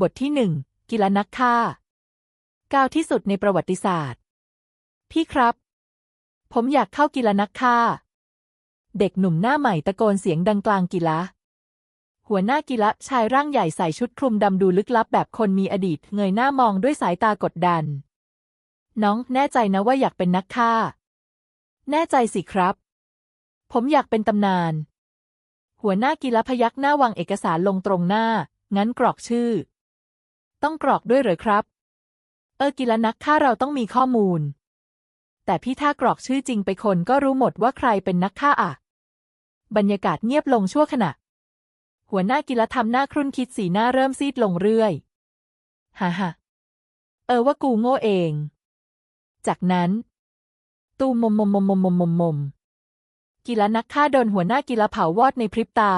บทที่หนึ่งกีฬานักฆ่าก้าวที่สุดในประวัติศาสตร์ พี่ครับ ผมอยากเข้ากีฬานักฆ่า เด็กหนุ่มหน้าใหม่ตะโกนเสียงดังกลางกีฬาหัวหน้ากีฬาชายร่างใหญ่ใส่ชุดคลุมดำดูลึกลับแบบคนมีอดีต เงยหน้ามองด้วยสายตากดดัน น้องแน่ใจนะว่าอยากเป็นนักฆ่า แน่ใจสิครับ ผมอยากเป็นตำนาน หัวหน้ากีฬาพยักหน้าวางเอกสารลงตรงหน้า งั้นกรอกชื่อ ต้องกรอกด้วยเหรอครับ เออกีฬานักฆ่าเราต้องมีข้อมูล แต่พี่ถ้ากรอกชื่อจริงไปคนก็รู้หมดว่าใครเป็นนักฆ่าอะ บรรยากาศเงียบลงชั่วขณะ หัวหน้ากีฬาทำหน้าครุ่นคิดสีหน้าเริ่มซีดลงเรื่อยฮ่าฮ่าเออว่ากูโง่เอง จากนั้น ตูมมมมมมมมมมมกีฬานักฆ่าโดนหัวหน้ากีฬาเผาวอดในพริบตา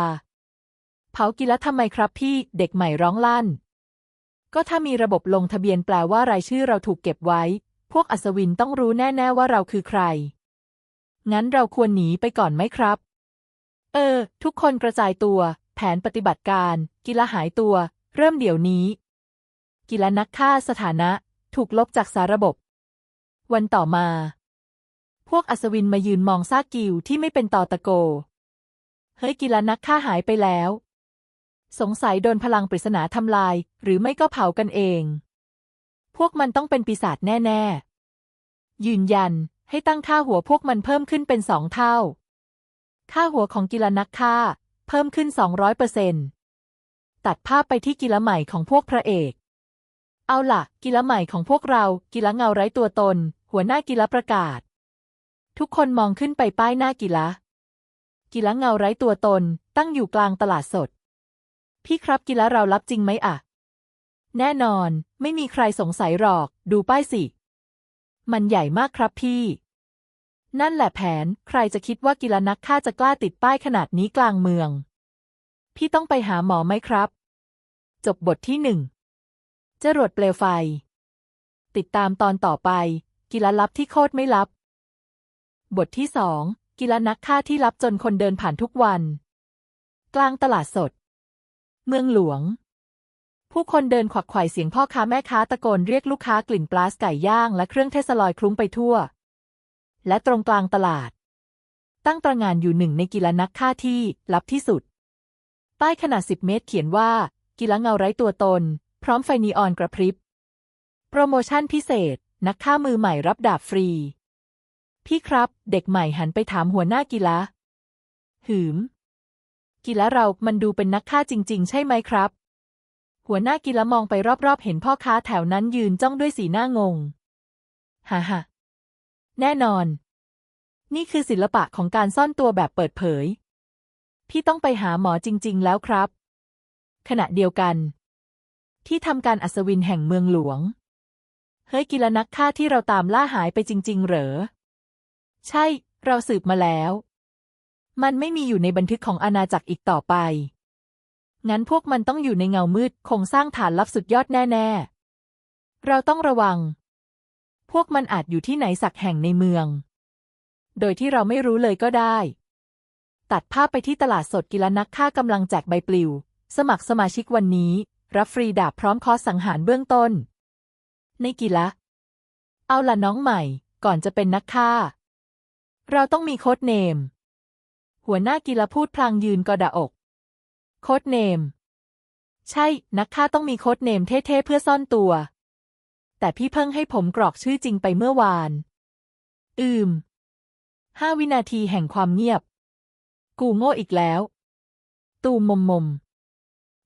เผากีฬาทำไมครับพี่ เด็กใหม่ร้องลั่น ก็ถ้ามีระบบลงทะเบียนแปลว่ารายชื่อเราถูกเก็บไว้ พวกอัศวินต้องรู้แน่ๆว่าเราคือใคร งั้นเราควรหนีไปก่อนไหมครับ เออ ทุกคนกระจายตัว แผนปฏิบัติการ กีฬาหายตัว เริ่มเดี๋ยวนี้ กีฬานักฆ่าสถานะ ถูกลบจากสาระบบ วันต่อมา พวกอัศวินมายืนมองซากกิวที่ไม่เป็นตอตะโก เฮ้ยกีฬานักฆ่าหายไปแล้ว สงสัยโดนพลังปริศนาทำลาย หรือไม่ก็เผากันเอง พวกมันต้องเป็นปีศาจแน่ๆ ยืนยันให้ตั้งค่าหัวพวกมันเพิ่มขึ้นเป็นสองเท่า ค่าหัวของกีฬานักฆ่า เพิ่มขึ้น200เปอร์เซ็นต์ตัดภาพไปที่กีฬาใหม่ของพวกพระเอก เอาล่ะกีฬาใหม่ของพวกเรากีฬาเงาไร้ตัวตน หัวหน้ากีฬาประกาศ ทุกคนมองขึ้นไปป้ายหน้ากีฬากีฬาเงาไร้ตัวตน ตั้งอยู่กลางตลาดสด พี่ครับกีฬาเรารับจริงไหมอะแน่นอน ไม่มีใครสงสัยหรอก ดูป้ายสิ มันใหญ่มากครับพี่ นั่นแหละแผน ใครจะคิดว่ากีฬานักฆ่าจะกล้าติดป้ายขนาดนี้กลางเมือง พี่ต้องไปหาหมอไหมครับ จบบทที่หนึ่งจรวดเปลวไฟ ติดตามตอนต่อไป กีฬาลับที่โคตรไม่ลับ บทที่สองกีฬานักฆ่าที่ลับจนคนเดินผ่านทุกวัน กลางตลาดสด เมืองหลวง ผู้คนเดินขวักไขว่เสียงพ่อค้าแม่ค้าตะโกนเรียกลูกค้ากลิ่นปลาสไก่ย่างและเครื่องเทศลอยคลุ้งไปทั่ว และตรงกลางตลาด ตั้งตระงานอยู่หนึ่งในกีฬานักฆ่าที่ลับที่สุด ป้ายขนาด 10 เมตรเขียนว่า กีฬาเงาไร้ตัวตน พร้อมไฟนีออนกระพริบ โปรโมชั่นพิเศษ นักฆ่ามือใหม่รับดาบฟรี พี่ครับ เด็กใหม่หันไปถามหัวหน้ากีฬาหืม กีฬาเรามันดูเป็นนักฆ่าจริง ๆ ใช่ไหมครับ หัวหน้ากีฬามองไปรอบๆ เห็นพ่อค้าแถวนั้นยืนจ้องด้วยสีหน้างง ฮ่าฮ่าแน่นอน นี่คือศิลปะของการซ่อนตัวแบบเปิดเผย พี่ต้องไปหาหมอจริง ๆ แล้วครับ ขณะเดียวกัน ที่ทำการอัศวินแห่งเมืองหลวง เฮ้ยกีฬานักฆ่าที่เราตามล่าหายไปจริง ๆ เหรอ ใช่ เราสืบมาแล้ว มันไม่มีอยู่ในบันทึกของอาณาจักรอีกต่อไป งั้นพวกมันต้องอยู่ในเงามืดคงสร้างฐานลับสุดยอดแน่ๆ เราต้องระวัง พวกมันอาจอยู่ที่ไหนสักแห่งในเมือง โดยที่เราไม่รู้เลยก็ได้ ตัดภาพไปที่ตลาดสดกีฬานักฆ่ากำลังแจกใบปลิว สมัครสมาชิกวันนี้ รับฟรีดาบพร้อมคอสสังหารเบื้องต้น ในกีฬาเอาล่ะน้องใหม่ ก่อนจะเป็นนักฆ่า เราต้องมีโค้ดเนม หัวหน้ากีฬาพูดพลางยืนกอดอก โค้ดเนม ใช่ นักฆ่าต้องมีโค้ดเนมเท่ๆเพื่อซ่อนตัว แต่พี่เพิ่งให้ผมกรอกชื่อจริงไปเมื่อวาน อืม ห้าวินาทีแห่งความเงียบ กูโง่อีกแล้ว ตูมมมมม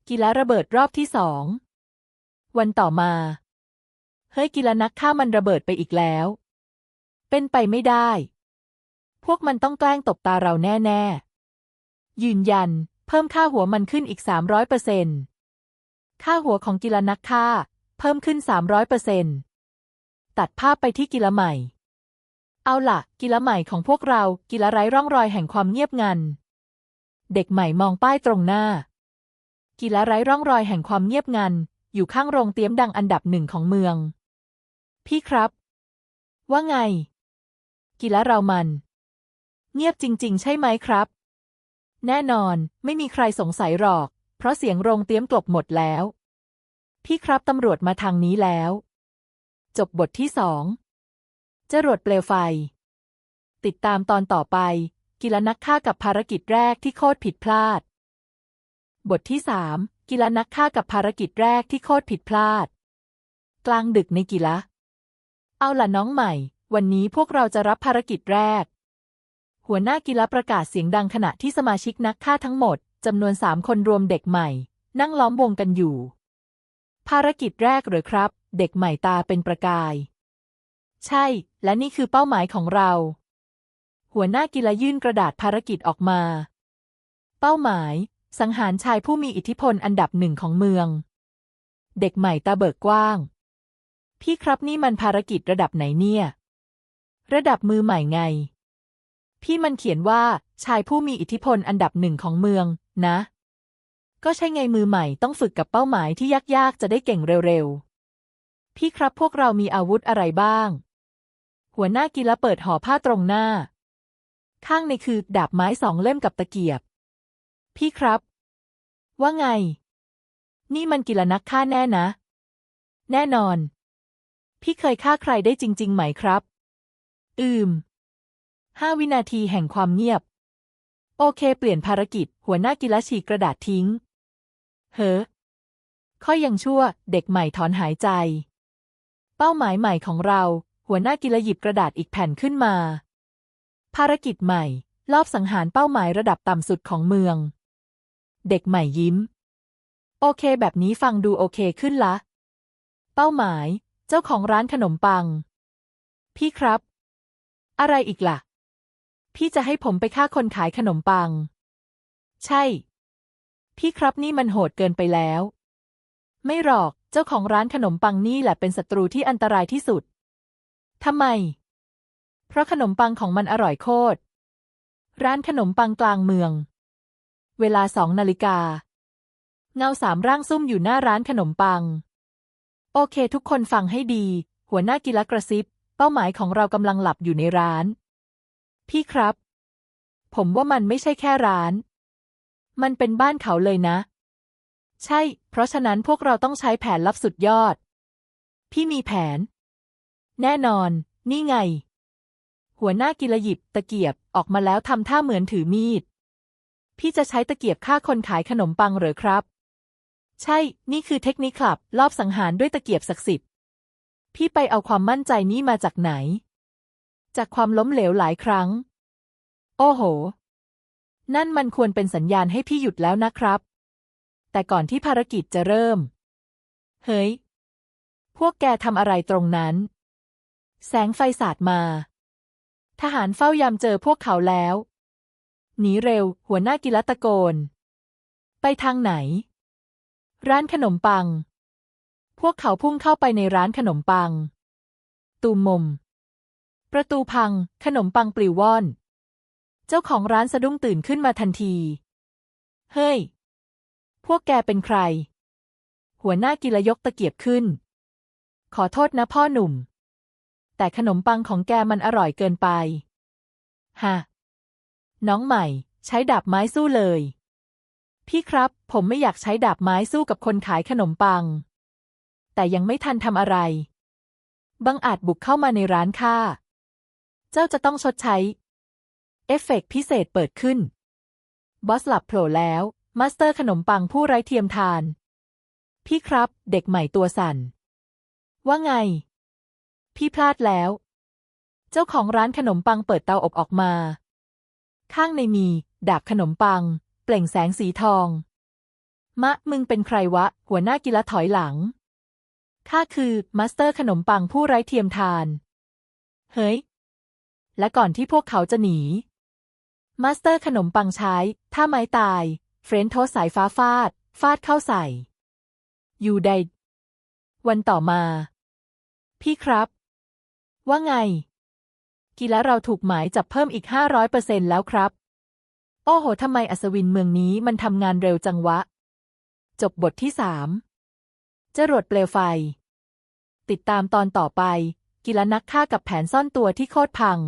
กีฬาระเบิดรอบที่สอง วันต่อมา เฮ้ยกีฬานักฆ่ามันระเบิดไปอีกแล้ว เป็นไปไม่ได้ พวกมันต้องแกล้งตบตาเราแน่ๆ ยืนยัน เพิ่มค่าหัวมันขึ้นอีก 300เปอร์เซ็นค่าหัวของกีฬานักฆ่า เพิ่มขึ้น 300เปอร์เซ็นตัดภาพไปที่กีฬาใหม่ เอาล่ะกีฬาใหม่ของพวกเรากีฬาไร้ร่องรอยแห่งความเงียบงัน เด็กใหม่มองป้ายตรงหน้า กีฬาไร้ร่องรอยแห่งความเงียบงัน อยู่ข้างโรงเตี้ยมดังอันดับหนึ่งของเมือง พี่ครับ ว่าไง กีฬาเรามัน เงียบจริง ๆ ใช่ไหมครับ แน่นอนไม่มีใครสงสัยหรอก เพราะเสียงโรงเตี้ยมกลบหมดแล้ว พี่ครับตำรวจมาทางนี้แล้ว จบบทที่สองจรวดเปลวไฟ ติดตามตอนต่อไปกีฬานักฆ่ากับภารกิจแรกที่โคตรผิดพลาด บทที่สามกีฬานักฆ่ากับภารกิจแรกที่โคตรผิดพลาด กลางดึกในกีฬาเอาล่ะน้องใหม่ วันนี้พวกเราจะรับภารกิจแรก หัวหน้ากีฬาประกาศเสียงดังขณะที่สมาชิกนักฆ่าทั้งหมดจำนวนสามคนรวมเด็กใหม่ นั่งล้อมวงกันอยู่ ภารกิจแรกเหรือครับ เด็กใหม่ตาเป็นประกาย ใช่ และนี่คือเป้าหมายของเรา หัวหน้ากีฬายื่นกระดาษภารกิจออกมา เป้าหมาย สังหารชายผู้มีอิทธิพลอันดับหนึ่งของเมือง เด็กใหม่ตาเบิกกว้าง พี่ครับนี่มันภารกิจระดับไหนเนี่ย ระดับมือใหม่ไง พี่มันเขียนว่าชายผู้มีอิทธิพลอันดับหนึ่งของเมือง นะ ก็ใช่ไงมือใหม่ต้องฝึกกับเป้าหมายที่ยากๆ จะได้เก่งเร็วๆ พี่ครับพวกเรามีอาวุธอะไรบ้าง หัวหน้ากีฬาเปิดห่อผ้าตรงหน้า ข้างในคือดาบไม้สองเล่มกับตะเกียบ พี่ครับ ว่าไง นี่มันกีฬานักฆ่าแน่นะ แน่นอน พี่เคยฆ่าใครได้จริง ๆ ไหมครับ อืม ห้าวินาทีแห่งความเงียบ โอเค เปลี่ยนภารกิจ หัวหน้ากีฬาฉีกกระดาษทิ้ง เฮ้อค่อยยังชั่ว เด็กใหม่ถอนหายใจ เป้าหมายใหม่ของเรา หัวหน้ากีฬาหยิบกระดาษอีกแผ่นขึ้นมา ภารกิจใหม่ ลอบสังหารเป้าหมายระดับต่ำสุดของเมือง เด็กใหม่ยิ้ม โอเค แบบนี้ฟังดูโอเคขึ้นละ เป้าหมาย เจ้าของร้านขนมปัง พี่ครับ อะไรอีกล่ะ พี่จะให้ผมไปฆ่าคนขายขนมปัง ใช่ พี่ครับนี่มันโหดเกินไปแล้ว ไม่หรอกเจ้าของร้านขนมปังนี่แหละเป็นศัตรูที่อันตรายที่สุดทำไม เพราะขนมปังของมันอร่อยโคตร ร้านขนมปังกลางเมือง เวลาสองนาฬิกา เงาสามร่างซุ่มอยู่หน้าร้านขนมปัง โอเคทุกคนฟังให้ดี หัวหน้ากีฬากระซิบ เป้าหมายของเรากำลังหลับอยู่ในร้าน พี่ครับ ผมว่ามันไม่ใช่แค่ร้าน มันเป็นบ้านเขาเลยนะ ใช่ เพราะฉะนั้นพวกเราต้องใช้แผนลับสุดยอด พี่มีแผน แน่นอน นี่ไง หัวหน้ากีฬาหยิบตะเกียบออกมาแล้วทำท่าเหมือนถือมีด พี่จะใช้ตะเกียบฆ่าคนขายขนมปังเหรอครับ ใช่ นี่คือเทคนิคลับ ลอบสังหารด้วยตะเกียบศักดิ์สิทธิ์ พี่ไปเอาความมั่นใจนี้มาจากไหน จากความล้มเหลวหลายครั้ง โอ้โห นั่นมันควรเป็นสัญญาณให้พี่หยุดแล้วนะครับ แต่ก่อนที่ภารกิจจะเริ่ม เฮ้ย พวกแกทำอะไรตรงนั้น แสงไฟสาดมา ทหารเฝ้ายามเจอพวกเขาแล้ว หนีเร็ว หัวหน้ากิรตะโกน ไปทางไหน ร้านขนมปัง พวกเขาพุ่งเข้าไปในร้านขนมปัง ตูมมม ประตูพัง ขนมปังปลิวว่อน เจ้าของร้านสะดุ้งตื่นขึ้นมาทันที เฮ้ย พวกแกเป็นใคร หัวหน้ากิรยกตะเกียบขึ้น ขอโทษนะพ่อหนุ่ม แต่ขนมปังของแกมันอร่อยเกินไปฮะน้องใหม่ ใช้ดาบไม้สู้เลย พี่ครับ ผมไม่อยากใช้ดาบไม้สู้กับคนขายขนมปัง แต่ยังไม่ทันทำอะไรบังอาจบุกเข้ามาในร้านค้า จ้าจะต้องชดใช้ เอฟเฟกต์พิเศษเปิดขึ้น บอสหลับโผล่แล้วมาสเตอร์ขนมปังผู้ไร้เทียมทาน พี่ครับ เด็กใหม่ตัวสั่น ว่าไง พี่พลาดแล้ว เจ้าของร้านขนมปังเปิดเตาอบออกมา ข้างในมี ดาบขนมปัง เปล่งแสงสีทอง มะมึงเป็นใครวะ หัวหน้ากิละถอยหลังข้าคือมาสเตอร์ขนมปังผู้ไร้เทียมทาน เฮ้ย และก่อนที่พวกเขาจะหนี มาสเตอร์ขนมปังใช้ท่าไม้ตาย เฟรนโทสสายฟ้าฟาด ฟาดเข้าใส่ อยู่ใด วันต่อมา พี่ครับ ว่าไง กีฬาเราถูกหมายจับเพิ่มอีกห้าร้อยเปอร์เซ็นแล้วครับ โอ้โหทำไมอัศวินเมืองนี้มันทำงานเร็วจังวะ จบบทที่สามจรวดเปลวไฟ ติดตามตอนต่อไปกีฬานักฆ่ากับแผนซ่อนตัวที่โคตรพัง